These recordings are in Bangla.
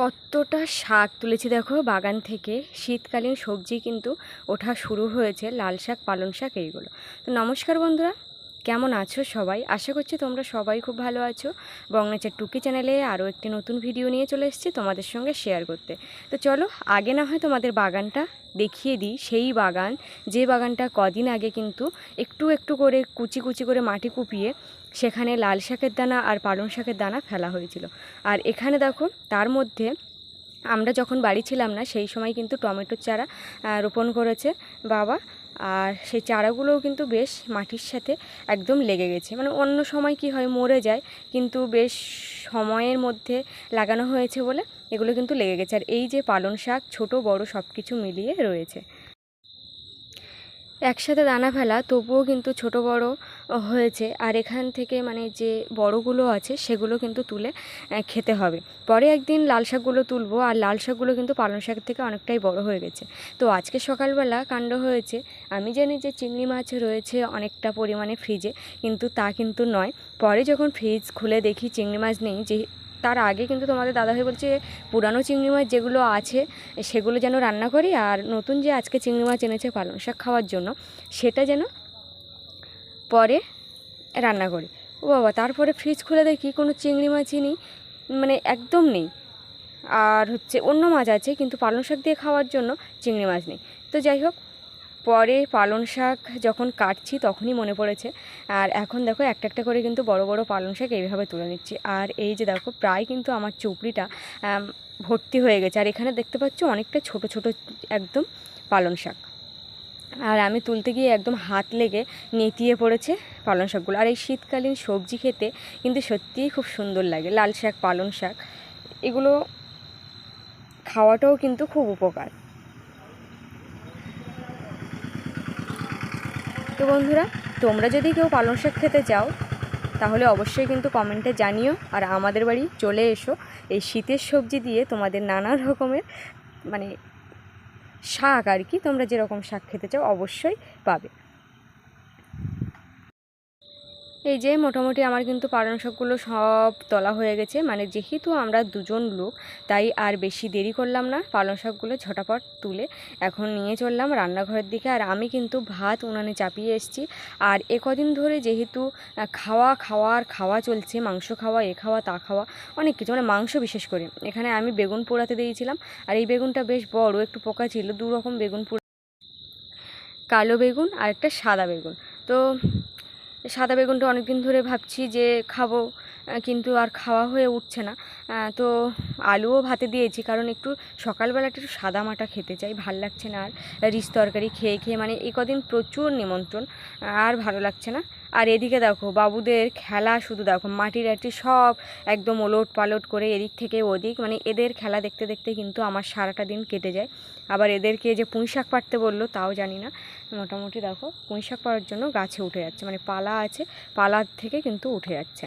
কতটা শাক তুলেছি দেখো বাগান থেকে। শীতকালীন সবজি কিন্তু ওঠা শুরু হয়েছে, লাল শাক, পালং শাক এইগুলো। তো নমস্কার বন্ধুরা কেমন আছো সবাই? আশা করছি তোমরা সবাই খুব ভালো আছো। বংনেচার টুকি চ্যানেলে আরও একটি নতুন ভিডিও নিয়ে চলে এসেছি তোমাদের সঙ্গে শেয়ার করতে। তো চলো, আগে না হয় তোমাদের বাগানটা দেখিয়ে দিই। সেই বাগান, যে বাগানটা কদিন আগে কিন্তু একটু একটু করে কুচি কুচি করে মাটি কুপিয়ে সেখানে লাল শাকের দানা আর পালং শাকের দানা ফেলা হয়েছিল। আর এখানে দেখো, তার মধ্যে আমরা যখন বাড়ি ছিলাম না, সেই সময় কিন্তু টমেটোর চারা রোপণ করেছে বাবা। আর সেই চারাগুলোও কিন্তু বেশ মাটির সাথে একদম লেগে গেছে। মানে অন্য সময় কি হয়, মরে যায়, কিন্তু বেশ সময়ের মধ্যে লাগানো হয়েছে বলে এগুলো কিন্তু লেগে গেছে। আর এই যে পালন শাক, ছোট, বড় সব কিছু মিলিয়ে রয়েছে। একসাথে দানা ফেলা, তবুও কিন্তু ছোট, বড় হয়েছে। আর এখান থেকে মানে যে বড়গুলো আছে, সেগুলো কিন্তু তুলে খেতে হবে। পরে একদিন লাল শাকগুলো তুলবো, আর লাল শাকগুলো কিন্তু পালং শাক থেকে অনেকটাই বড় হয়ে গেছে। তো আজকে সকালবেলা কাণ্ড হয়েছে। আমি জানি যে চিংড়ি মাছ রয়েছে অনেকটা পরিমাণে ফ্রিজে কিন্তু তা কিন্তু নয়। পরে যখন ফ্রিজ খুলে দেখি চিংড়ি মাছ নেই, যে তার আগে কিন্তু তোমাদের দাদাভাই বলছে পুরানো চিংড়ি মাছ যেগুলো আছে, সেগুলো যেন রান্না করি, আর নতুন যে আজকে চিংড়ি মাছ এনেছে পালং শাক খাওয়ার জন্য, সেটা যেন পরে রান্না করি। ও বাবা, তারপরে ফ্রিজ খুলে দেখি কোনো চিংড়ি মাছই নেই মানে একদম নেই। আর হচ্ছে অন্য মাছ আছে, কিন্তু পালং শাক দিয়ে খাওয়ার জন্য চিংড়ি মাছ নেই। তো যাই হোক, পরে পালং শাক যখন কাটছি তখনই মনে পড়েছে। আর এখন দেখো একটা একটা করে কিন্তু বড় বড় পালং শাক এইভাবে তুলে নিচ্ছি। আর এই যে দেখো, প্রায় কিন্তু আমার চুপড়িটা ভর্তি হয়ে গেছে। আর এখানে দেখতে পাচ্ছ অনেকটা ছোট ছোট একদম পালং শাক। আর আমি তুলতে গিয়ে একদম হাত লেগে নেতিয়ে পড়েছে পালং শাকগুলো। আর এই শীতকালীন সবজি খেতে কিন্তু সত্যিই খুব সুন্দর লাগে, লাল শাক, পালং শাক। এগুলো খাওয়াটাও কিন্তু খুব উপকার। তো বন্ধুরা, তোমরা যদি কেউ পালং শাক খেতে চাও, তাহলে অবশ্যই কিন্তু কমেন্টে জানিও আর আমাদের বাড়ি চলে এসো। এই শীতের সবজি দিয়ে তোমাদের নানা রকমের মানে শাক আর কি তোমরা যেরকম শাক খেতে চাও অবশ্যই পাবে। এই যে মোটামুটি আমার কিন্তু পালং শাকগুলো সব তলা হয়ে গেছে। মানে যেহেতু আমরা দুজন লোক তাই আর বেশি দেরি করলাম না পালং শাকগুলো ঝটাপট তুলে এখন নিয়ে চললাম রান্নাঘরের দিকে। আর আমি কিন্তু ভাত উনানে চাপিয়ে এসেছি। আর এ কদিন ধরে যেহেতু আহ, খাওয়া খাওয়ার খাওয়া চলছে মাংস খাওয়া এ খাওয়া তা খাওয়া অনেক কিছু মানে মাংস বিশেষ করে। এখানে আমি বেগুন পোড়াতে দিয়েছিলাম। আর এই বেগুনটা বেশ বড় একটু পোকা ছিল দু রকম বেগুন পোড়া কালো বেগুন আর একটা সাদা বেগুন। তো সাদা বেগুনটা অনেক দিন ধরে ভাবছি যে খাব। কিন্তু আর খাওয়া হয়ে উঠছে না। তো আলুও ভাতে দিয়েছি, কারণ একটু সকালবেলা একটু সাদা মাটা খেতে চাই, ভালো লাগছে না। আর রিস তরকারি খেয়ে খেয়ে মানে এই কদিন প্রচুর নিমন্ত্রণ, আর ভালো লাগছে না। আর এদিকে দেখো, বাবুদের খেলা শুধু দেখো, মাটির আটি সব একদম ওলট পালট করে এদিক থেকে ওদিক মানে এদের খেলা দেখতে দেখতে কিন্তু আমার সারাটা দিন কেটে যায়। আবার এদেরকে যে পুঁই শাক পাড়তে বলল, তাও জানি না। মোটামুটি দেখো পুঁই শাক পাড়ার জন্য গাছে উঠে যাচ্ছে মানে পালা আছে, পালার থেকে কিন্তু উঠে যাচ্ছে।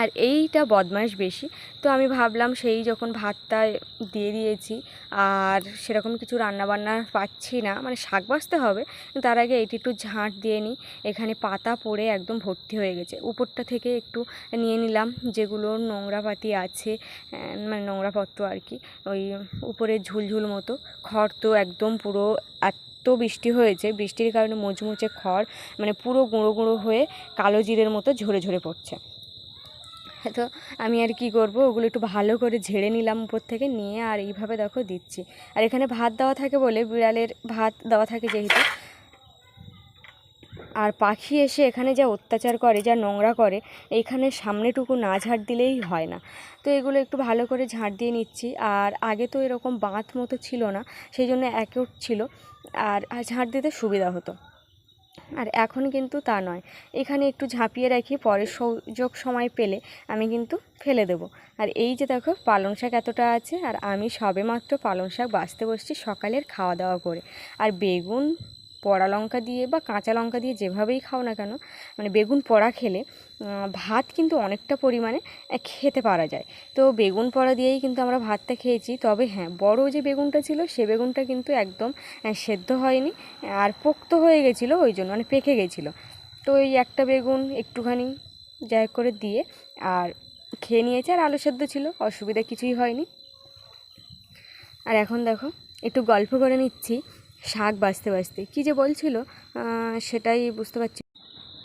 আর এইটা বদমাইশ বেশি। তো আমি ভাবলাম সেই যখন ভাতটা দিয়ে দিয়েছি, আর সেরকম কিছু রান্নাবান্না পাচ্ছি না মানে শাক বাছতে হবে তার আগে এটি একটু ঝাঁট দিয়ে নিই। এখানে পাতা পড়ে একদম ভর্তি হয়ে গেছে। উপরটা থেকে একটু নিয়ে নিলাম, যেগুলো নোংরা পাতি আছে মানে নোংরা পত্র আর কি, ওই উপরে ঝুলঝুল মতো। খড় তো একদম পুরো এত বৃষ্টি হয়েছে, বৃষ্টির কারণে মুচমুচে খড় মানে পুরো গুঁড়ো গুঁড়ো হয়ে কালো জিরের মতো ঝরে ঝরে পড়ছে। তো আমি আর কি করব? ওগুলো একটু ভালো করে ঝেড়ে নিলাম উপর থেকে, নিয়ে আর এইভাবে দেখো দিচ্ছি। আর এখানে ভাত দেওয়া থাকে বলে, বিড়ালের ভাত দেওয়া থাকে যেহেতু। আর পাখি এসে এখানে যা অত্যাচার করে, যা নোংরা করে, এখানে সামনেটুকু না ঝাড় দিলেই হয় না। তো এগুলো একটু ভালো করে ঝাড় দিয়ে নিচ্ছি। আর আগে তো এরকম বাঁধ মতো ছিল না, সেই জন্য একে ছিল। আর ঝাড় দিতে সুবিধা হতো। আর এখন কিন্তু তা নয়। এখানে একটু ঝাঁপিয়ে রাখি, পরে সুযোগ সময় পেলে আমি কিন্তু ফেলে দেব। আর এই যে দেখো, পালং শাক এতটা আছে, আর আমি সবেমাত্র পালং শাক বাঁচতে বসছি সকালের খাওয়া দাওয়া করে। আর বেগুন পোড়া লঙ্কা দিয়ে বা কাঁচা লঙ্কা দিয়ে যেভাবেই খাও না কেন মানে বেগুন পোড়া খেলে ভাত কিন্তু অনেকটা পরিমাণে খেতে পারা যায়। তো বেগুন পোড়া দিয়েই কিন্তু আমরা ভাতটা খেয়েছি। তবে হ্যাঁ বড় যে বেগুনটা ছিল, সে বেগুনটা কিন্তু একদম সেদ্ধ হয়নি, আর পোক্ত হয়ে গেছিল, ওই জন্য মানে পেকে গেছিল। তো ওই একটা বেগুন একটুখানি যাই করে দিয়ে, আর খেয়ে নিয়েছে, আর আলু সেদ্ধ ছিল, অসুবিধা কিছুই হয়নি। আর এখন দেখো, একটু গল্প করে নিচ্ছি। শাক বাছতে বাছতে কী যে বলছিল? সেটাই বুঝতে পারছি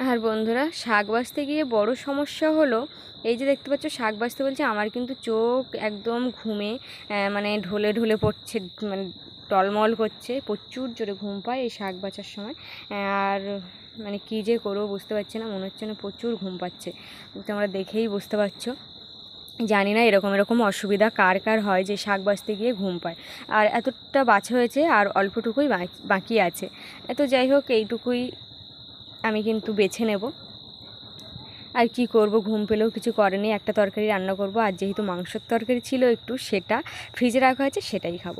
আর বন্ধুরা, শাক বাছতে গিয়ে বড় সমস্যা হলো, এই যে দেখতে পাচ্ছ, শাক বাছতে বলছে আমার কিন্তু চোখ একদম ঘুমে মানে ঢলে ঢলে পড়ছে মানে টলমল করছে, প্রচুর জোরে ঘুম পায় এই শাক বাছার সময়। আর মানে কী যে করব বুঝতে পারছি না, মনে হচ্ছে না প্রচুর ঘুম পাচ্ছে। তোমরা দেখেই বুঝতে পারছ। জানি না এরকম এরকম অসুবিধা কার কার হয় যে শাক বাছতে গিয়ে ঘুম পায়। আর এতটা বাছা হয়েছে আর অল্পটুকুই বাকি- আছে। এত যাই হোক এইটুকুই আমি কিন্তু বেছে নেব। আর কি করব? ঘুম পেলেও কিছু করেনি। একটা তরকারি রান্না করব। আর যেহেতু মাংসের তরকারি ছিল একটু, সেটা ফ্রিজে রাখা আছে সেটাই খাব।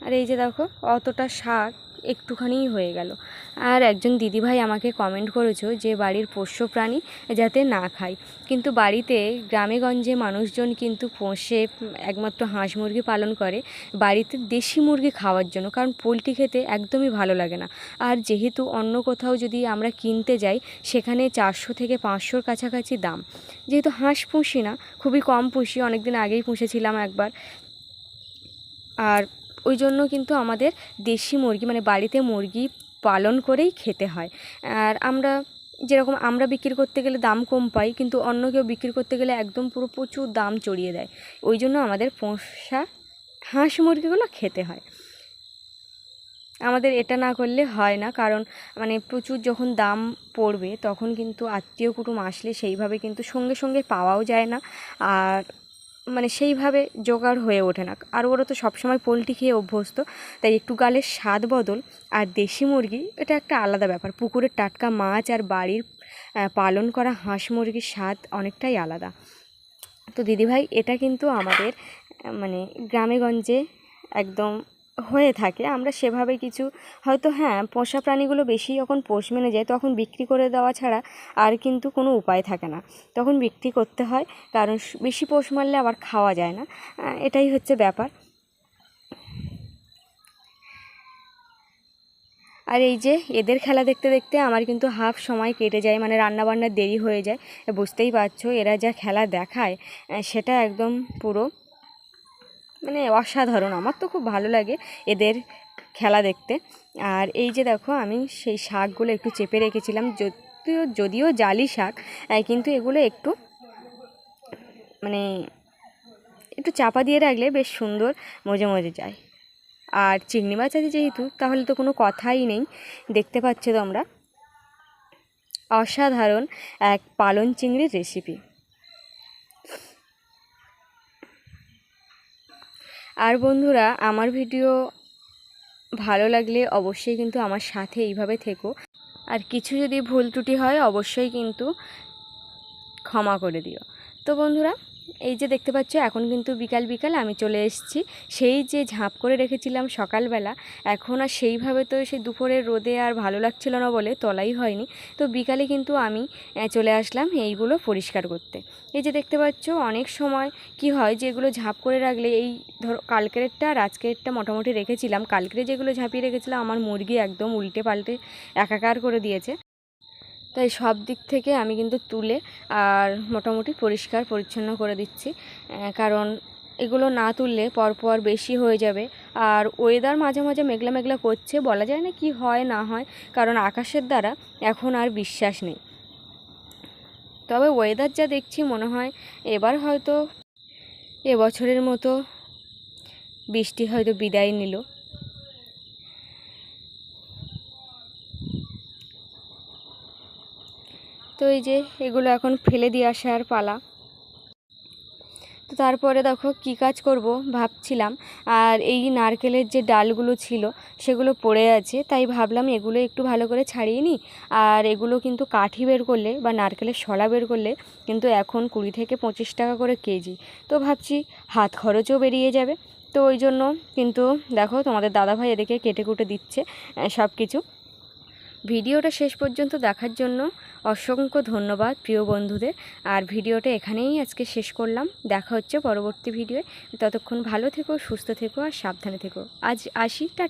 আর এই যে দেখো, অতটা শাক একটুখানিই হয়ে গেল। আর একজন দিদিভাই আমাকে কমেন্ট করেছ যে বাড়ির পোষ্য প্রাণী যাতে না খায়। কিন্তু বাড়িতে গ্রামে গঞ্জে মানুষজন কিন্তু পোষে, একমাত্র হাঁস মুরগি পালন করে। বাড়িতে দেশি মুরগি খাওয়ার জন্য, কারণ পোলট্রি খেতে একদমই ভালো লাগে না। আর যেহেতু অন্য কোথাও যদি আমরা কিনতে যাই, সেখানে চারশো থেকে পাঁচশোর কাছাকাছি দাম। যেহেতু হাঁস পুষি না, খুবই কম পুষি অনেক দিন আগেই পুষেছিলাম একবার। আর ওই জন্য কিন্তু আমাদের দেশি মুরগি মানে বাড়িতে মুরগি পালন করেই খেতে হয়। আর আমরা যেরকম আমরা বিক্রি করতে গেলে দাম কম পাই, কিন্তু অন্য কেউ বিক্রি করতে গেলে একদম পুরো প্রচুর দাম চড়িয়ে দেয়। ওই জন্য আমাদের পোষা হাঁস মুরগিগুলো খেতে হয়। আমাদের এটা না করলে হয় না, কারণ মানে প্রচুর যখন দাম পড়বে তখন কিন্তু আত্মীয় কুটুম আসলে সেইভাবে কিন্তু সঙ্গে সঙ্গে পাওয়াও যায় না। আর মানে সেইভাবে জোগাড় হয়ে ওঠে না। আর ওরা তো সবসময় পোলট্রি খেয়ে অভ্যস্ত, তাই একটু গালের স্বাদ বদল আর দেশি মুরগি, এটা একটা আলাদা ব্যাপার। পুকুরের টাটকা মাছ আর বাড়ির পালন করা হাঁস মুরগির স্বাদ অনেকটাই আলাদা। তো দিদিভাই, এটা কিন্তু আমাদের মানে গ্রামেগঞ্জে একদম হয়ে থাকে, আমরা সেভাবে কিছু, হয়তো হ্যাঁ পোষা প্রাণীগুলো বেশি যখন পোষ মেনে যায়, তখন বিক্রি করে দেওয়া ছাড়া আর কিন্তু কোনো উপায় থাকে না। তখন বিক্রি করতে হয়, কারণ বেশি পোষ মারলে আবার খাওয়া যায় না। এটাই হচ্ছে ব্যাপার। আর এই যে, এদের খেলা দেখতে দেখতে আমার কিন্তু হাফ সময় কেটে যায় মানে রান্না বান্নার দেরি হয়ে যায়, বুঝতেই পারছ, এরা যা খেলা দেখায় সেটা একদম পুরো মানে অসাধারণ। আমার তো খুব ভালো লাগে এদের খেলা দেখতে। আর এই যে দেখো, আমি সেই শাকগুলো একটু চেপে রেখেছিলাম, যদিও যদিও জালি শাক কিন্তু এগুলো একটু মানে একটু চাপা দিয়ে রাখলে বেশ সুন্দর মজে মজে যায়। আর চিংড়ি মাছ আছে যেহেতু, তাহলে তো কোনো কথাই নেই। দেখতে পাচ্ছ তোমরা? অসাধারণ এক পালন চিংড়ির রেসিপি আর বন্ধুরা, আমার ভিডিও ভালো লাগলে অবশ্যই কিন্তু আমার সাথে এইভাবে থেকো। আর কিছু যদি ভুল ত্রুটি হয়, অবশ্যই কিন্তু ক্ষমা করে দিও। তো বন্ধুরা এই যে দেখতে পাচ্ছ, এখন কিন্তু বিকাল বিকাল, আমি চলে এসেছি। সেই যে ঝাঁপ করে রেখেছিলাম সকালবেলা, এখন আর সেইভাবে তো সেই দুপুরের রোদে আর ভালো লাগছিল না বলে তলাই হয়নি। তো বিকালে কিন্তু আমি চলে আসলাম এইগুলো পরিষ্কার করতে। এই যে দেখতে পাচ্ছ, অনেক সময় কি হয় যে এগুলো ঝাঁপ করে রাখলে এই ধরো, কালকেরটা আর আজকেরটা মোটামুটি রেখেছিলাম। কালকের যেগুলো ঝাঁপিয়ে রেখেছিলাম, আমার মুরগি একদম উল্টে পাল্টে একাকার করে দিয়েছে। তাই সব দিক থেকে আমি কিন্তু তুলে আর মোটামুটি পরিষ্কার, পরিচ্ছন্ন করে দিচ্ছি। কারণ এগুলো না তুললে পরপর বেশি হয়ে যাবে। আর ওয়েদার মাঝে মাঝে মেঘলা মেঘলা করছে, বলা যায় না কি হয়, না হয়, কারণ আকাশের দ্বারা এখন আর বিশ্বাস নেই। তবে ওয়েদার যা দেখছি মনে হয় এবার হয়তো এবছরের মতো বৃষ্টি হয়তো বিদায় নিল। তো এই যে এগুলো এখন ফেলে দিয়ে আসার পালা। তো তারপরে দেখো কী কাজ করব ভাবছিলাম। আর এই নারকেলের যে ডালগুলো ছিল সেগুলো পড়ে আছে, তাই ভাবলাম এগুলো একটু ভালো করে ছাড়িয়ে নিই। আর এগুলো কিন্তু কাঠি বের করলে বা নারকেলের শলা বের করলে কিন্তু এখন কুড়ি থেকে পঁচিশ টাকা করে কেজি। তো ভাবছি হাত খরচও বেরিয়ে যাবে। তো ওই জন্য কিন্তু দেখো তোমাদের দাদাভাই এদিকে কেটে কুটে দিচ্ছে সব কিছু ভিডিওটা শেষ পর্যন্ত দেখার জন্য অসংখ্য ধন্যবাদ প্রিয় বন্ধুদের। আর ভিডিওটা এখানেই আজকে শেষ করলাম। দেখা হচ্ছে পরবর্তী ভিডিওয়ে। ততক্ষণ ভালো থেকো, সুস্থ থেকো আর সাবধানে থেকো। আজ আসি টা